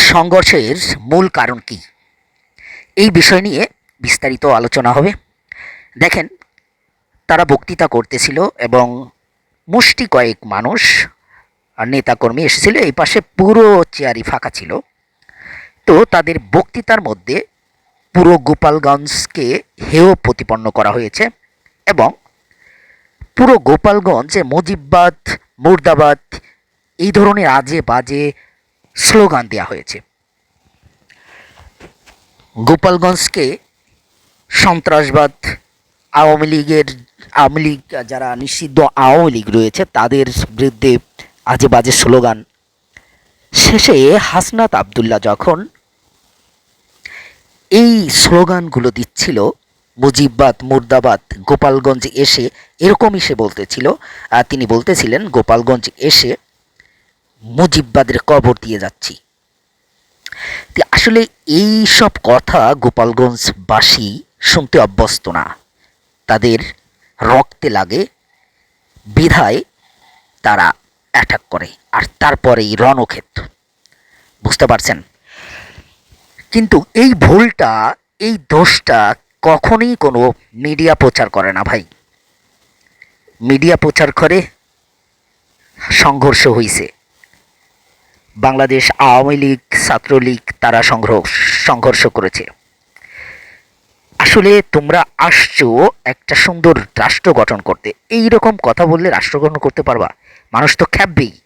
সংঘর্ষের মূল কারণ কি? এই বিষয় নিয়ে বিস্তারিত আলোচনা হবে। দেখেন, তারা বক্তৃতা করতেছিল এবং মুষ্টি কয়েক মানুষ নেতাকর্মী এসেছিল, এই পাশে পুরো চেয়ারই ফাঁকা ছিল। তো তাদের বক্তৃতার মধ্যে পুরো গোপালগঞ্জকে হেয় প্রতিপন্ন করা হয়েছে এবং পুরো গোপালগঞ্জে মুজিববাদ, মুর্দাবাদ, এই ধরনের আজে বাজে স্লোগান দেওয়া হয়েছে। গোপালগঞ্জকে সন্ত্রাসবাদ, আওয়ামী লীগের, আওয়ামী লীগ, যারা নিষিদ্ধ আওয়ামী লীগ রয়েছে, তাদের বিরুদ্ধে আজে বাজে স্লোগান। শেষে হাসনাত আবদুল্লাহ যখন এই স্লোগানগুলো দিচ্ছিল, মুজিববাদ, মুর্দাবাদ, গোপালগঞ্জ এসে, এরকমই সে বলতেছিল তিনি বলতেছিলেন, গোপালগঞ্জ এসে মুজিববাদের কবর দিয়ে যাচ্ছি। আসলে এই সব কথা গোপালগঞ্জবাসী শুনতে অভ্যস্ত না। তাদের রক্তে লাগে, বিধায় তারা অ্যাটাক করে, আর তারপরেই রণক্ষেত্র। বুঝতে পারছেন? কিন্তু এই ভুলটা, এই দোষটা কখনই কোনো মিডিয়া প্রচার করে না ভাই। মিডিয়া প্রচার করে সংঘর্ষ হইছে। বাংলাদেশ আওয়ামী লীগ, ছাত্রলীগ, তারা সংঘর্ষ সংঘর্ষ করেছে। আসলে তোমরা আসছো একটা সুন্দর রাষ্ট্র গঠন করতে। এই রকম কথা বললে রাষ্ট্র গঠন করতে পারবা। মানুষ তো খ্যাপবেই।